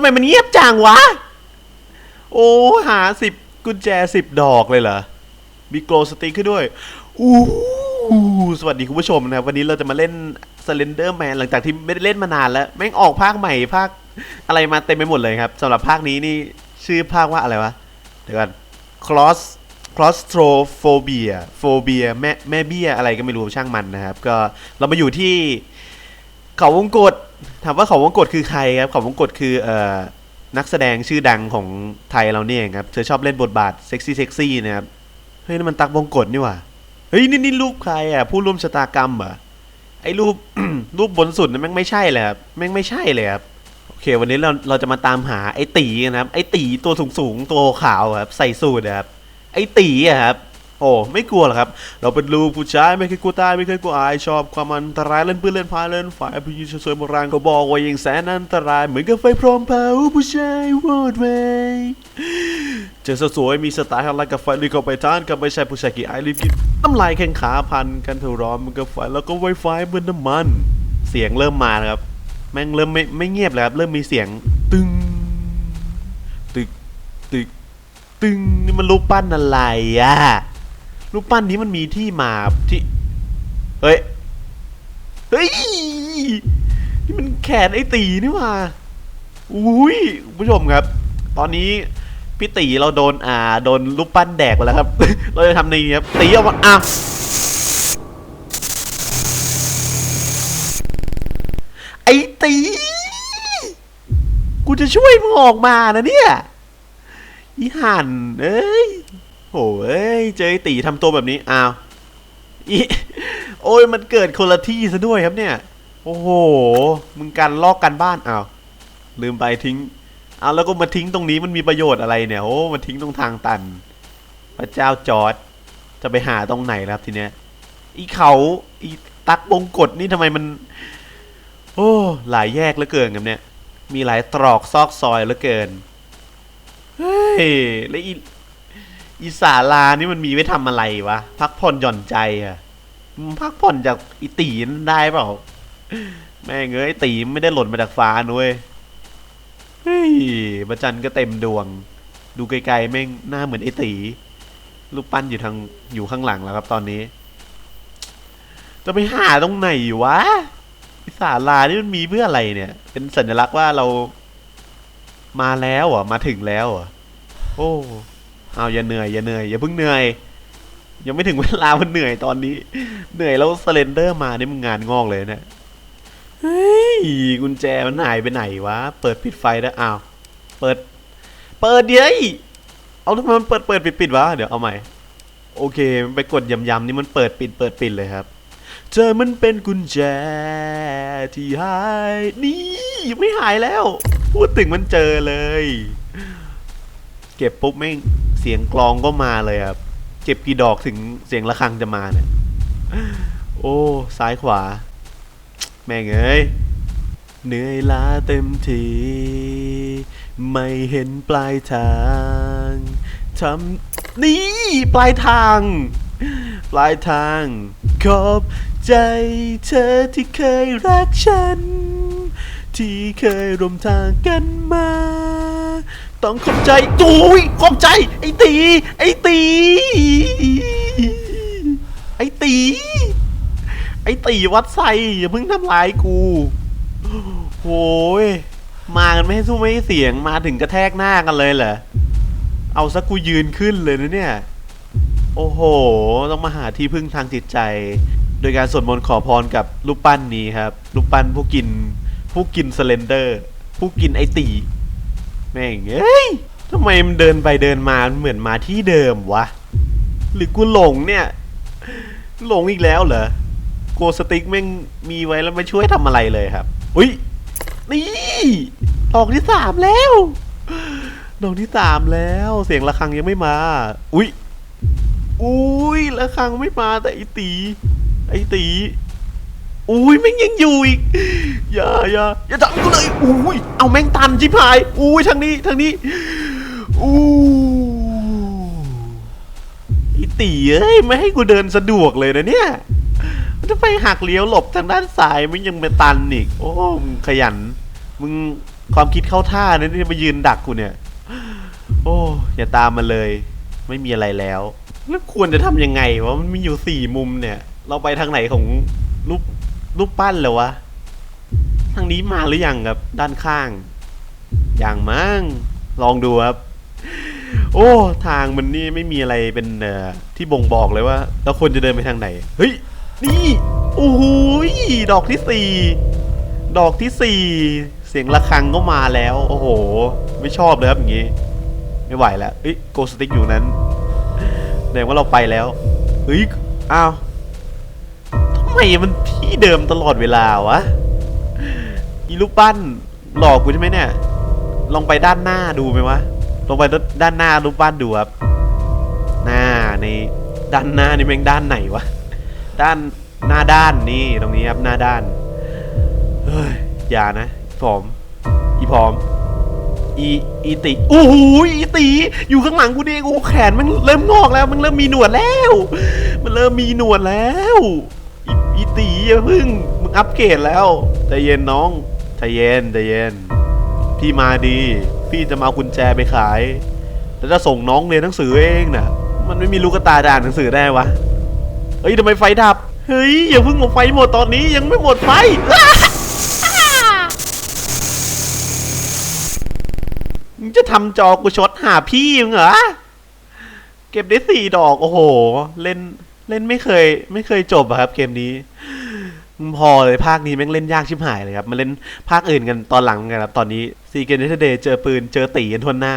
ำไมมันเงียบจังวะ โอ้หาสิบกุญแจสิบดอกเลยเหรอมีโกลสติ๊กขึ้นด้วยอู้สวัสดีคุณผู้ชมนะครับวันนี้เราจะมาเล่น Slender Man หลังจากที่ไม่ได้เล่นมานานแล้ว แม่งออกภาคใหม่ภาคอะไรมาเต็มไปหมดเลยครับสำหรับภาคนี้นี่ชื่อภาคว่าอะไรวะ เดี๋ยวก่อน cross claustrophobia phobia แม่แม่เบี้ยอะไรก็ไม่รู้ช่างมันนะครับ ก็เรามาอยู่ที่เขาวงกต ถามว่าเขาวงกตคือใครครับเขาวงกตคือเอ่อนักแสดงชื่อดังของไทยเราเนี่ยครับ เธอชอบเล่นบทบาทเซ็กซี่เซ็กซี่นะครับ เฮ้ยนั่นมันตักวงกตนี่ว่าเฮ้ยนี่นี่รูปใครอะ ผู้ร่วมชะตากรรมเหรอไอ้รูปรูปบนสุดนั่นแม่งไม่ใช่เลยครับแม่งไม่ใช่เลยครับโอเค วันนี้เราเราจะมาตามหาไอ้ตีนะครับ ไอ้ตีตัวสูงสูงตัวขาวครับใส่สูทนะครับไอ้ตีอะครับ โอ้ไม่กลัวหรอครับ เราเป็นลูกผู้ชายไม่เคยกลัวตายไม่เคยกลัวอายชอบความอันตรายเล่นปืนเล่นพายเล่นฝ่ายผู้หญิงสวยๆโบราณก็บอกว่ายังแสนอันตราย เหมือนกับไฟพร้อมเผาผู้ชายวอดเวยเจอสวยๆมีสไตล์อะไรกับไฟรีบเข้าไปทานกับไม่ใช่ผู้ชายกี่ไอรีบกินน้ำลายแข่งขาพันกันเถอะร้อนมันกับไฟแล้วก็ไวไฟเหมือนน้ำมัน เสียงเริ่มมาแล้วครับ แม่งเริ่มไม่ไม่เงียบแล้วครับเริ่มมีเสียงตึงตึกตึกตึงนี่มันรูปปั้นอะไรอะ รูปปั้นนี้มันมีที่มาที่เฮ้ยเฮ้ยนี่มันแขนไอ้ตีนี่ว่าอุ้ยผู้ชมครับ ตอนนี้พี่ตีเราโดนอ่าโดนรูปปั้นแดกไปแล้วครับ เราจะทำในนี้ครับตีออกมาอะไอ้ตี กูจะช่วยมึงออกมานะเนี่ยอีหันเอ้ย โหเอ้ย เจอตีทำตัวแบบนี้ อ้าวอีโอ้ยมันเกิดคนละที่ซะด้วยครับเนี่ย โอ้โห มึงกันลอกกันบ้าน อ้าว ลืมไปทิ้งเอาแล้วก็มาทิ้งตรงนี้มันมีประโยชน์อะไรเนี่ยโอ้มาทิ้งตรงทางตัน พระเจ้าจอร์ดจะไปหาตรงไหนครับทีเนี้ย อีเขาอีตักบงกฎนี่ทำไมมัน โอ้หลายแยกเหลือเกินครับเนี่ย มีหลายตรอกซอกซอยเหลือเกิน เฮ้ยแล้วอี อีสาลานี่มันมีไว้ทำอะไรวะ พักผ่อนหย่อนใจอะพักผ่อนจากอีตีนได้เปล่า แม่งเอ้ยตีไม่ได้หล่นมาจากฟ้านุ้ยเฮ้ยประจันก็เต็มดวง ดูไกลๆแม่งหน้าเหมือนไอตีรูปปั้นอยู่ทางอยู่ข้างหลังแล้วครับตอนนี้ จะไปหาตรงไหนวะอีสาลานี่มันมีเพื่ออะไรเนี่ย เป็นสัญลักษณ์ว่าเรา มาแล้วอะมาถึงแล้วอะโอ้ เอาอย่าเหนื่อยอย่าเหนื่อยอย่าเพิ่งเหนื่อย ยังไม่ถึงเวลามันเหนื่อยตอนนี้ เหนื่อยแล้วสเลนเดอร์มานี่มึงงานงอกเลยเนี่ยเฮ้ยกุญแจมันหายไปไหนวะ เปิดปิดไฟได้อ้าว เปิด เปิดเดี๋ยวเอาทำไมมันเปิดเปิดปิดปิดวะ เดี๋ยวเอาใหม่ โอเค มันไปกดยำๆนี่มันเปิดปิดเปิดปิดเลยครับเธอมันเป็นกุญแจที่หาย นี่ไม่หายแล้ว พูดถึงมันเจอเลย เก็บปุ๊บแม่เสียงกลองก็มาเลยครับ เก็บกี่ดอกถึงเสียงะระฆังจะมาเนี่ย โอ้ ซ้ายขวา แม่งเอ้ย เหนื่อยล้าเต็มที ไม่เห็นปลายทางทำนี่ ปลายทาง ปลายทาง ขอบใจเธอที่เคยรักฉัน ที่เคยร่วมทางกันมา ต้องขอบใจตุยขอบใจ ไอ้ตี ไอ้ตี ไอ้ตี ไอ้ตีวัดไซอย่าเพิ่งทำลายกูโอ้ยมากันไม่ให้สู้ไม่ให้เสียงมาถึงกระแทกหน้ากันเลยเหรอเอาสักกูยืนขึ้นเลยนะเนี่ย โอ้โห ต้องมาหาที่พึ่งทางจิตใจ โดยการสวดมนต์ขอพรกับรูปปั้นนี้ครับรูปปั้นผู้กิน ผู้กินสเลนเดอร์ ผู้กินไอตี แม่งเอ้ยทำไมมันเดินไปเดินมาเหมือนมาที่เดิมวะ หรือกูหลงเนี่ย หลงอีกแล้วเหรอโกสติ๊กแม่งมีไว้แล้วไม่ช่วยทำอะไรเลยครับ อุ้ยนี่ดอกที่สามแล้วดอกที่สามแล้ว เสียงะระฆังยังไม่มา อุ้ยอุ้ยระฆังไม่มาแต่ไอตี ไอตี อุ้ยแม่งยังอยู่อีก อย่าอย่าอย่าทำกูเลยอุ้ยเอาแม่งตันชิบหายอุ้ยทางนี้ทางนี้อู้ไอตีเอ้ยไม่ให้กูเดินสะดวกเลยนะเนี่ยมันจะไปหักเลี้ยวหลบทางด้านซ้ายมันยังมาตันอีก โอ้มึงขยัน มึงความคิดเข้าท่านะนี่มายืนดักกูเนี่ย โอ้อย่าตามมาเลย ไม่มีอะไรแล้วแล้วควรจะทำยังไงวะมันมีอยู่สี่มุมเนี่ย เราไปทางไหนของรูป รูปปั้นเลยวะ ทางนี้มาหรือยังครับ ด้านข้าง อย่างมั้ง ลองดูครับ โอ้ ทางมันนี่ไม่มีอะไรเป็นที่บ่งบอกเลยว่าเราควรจะเดินไปทางไหน เฮ้ย นี่ โอ้โหดอกที่สี่ ดอกที่สี่ เสียงะระฆังก็มาแล้ว โอ้โห ไม่ชอบเลยครับอย่างงี้ ไม่ไหวแล้วเอ้ยโกสติกอยู่นั้นแสดงว่าเราไปแล้ว เฮ้ย อ้าว มมันที่เดิมตลอดเวลาวะอีลูกปั้นหลอกกูใช่ไหมเนี่ย ลองไปด้านหน้าดูไหมวะ ลองไปด้านหน้ารูปปั้นดูครับ หน้าในด้านหน้านี่แม่งด้านไหนวะ ด้านหน้าด้านนี่ตรงนี้ครับหน้าด้าน เฮ้ยอย่านะผอม อีผอม อีอีติโอ้โหอีติ อยู่ข้างหลังกูดิโอ้แขนมันเริ่มงอกแล้ว มันเริ่มมีหนวดแล้ว มันเริ่มมีหนวดแล้ว อีอีอย่าพึ่งมึงอัปเกรดแล้วใจเย็นน้องใจเย็นใจเย็น พี่มาดี พี่จะมาเอากุญแจไปขาย แล้วจะส่งน้องเรียนหนังสือเองน่ะ มันไม่มีลูกตาจะอ่านหนังสือได้วะเฮ้ยทำไมไฟดับ เฮ้ยอย่าเพิ่งเอาไฟหมดตอนนี้ยังไม่หมดไฟมึงจะทำจอกูช็อตหาพี่มึงเหรอ เก็บได้สี่ดอก โอ้โห เล่น เล่นไม่เคย ไม่เคยจบอะครับเกมนี้มึงพอเลยภาคนี้แม่งเล่นยากชิบหายเลยครับมาเล่นภาคอื่นกันตอนหลังกันครับตอนนี้ซีเกนเดเดย์เจอปืนเจอตีกันทวนหน้า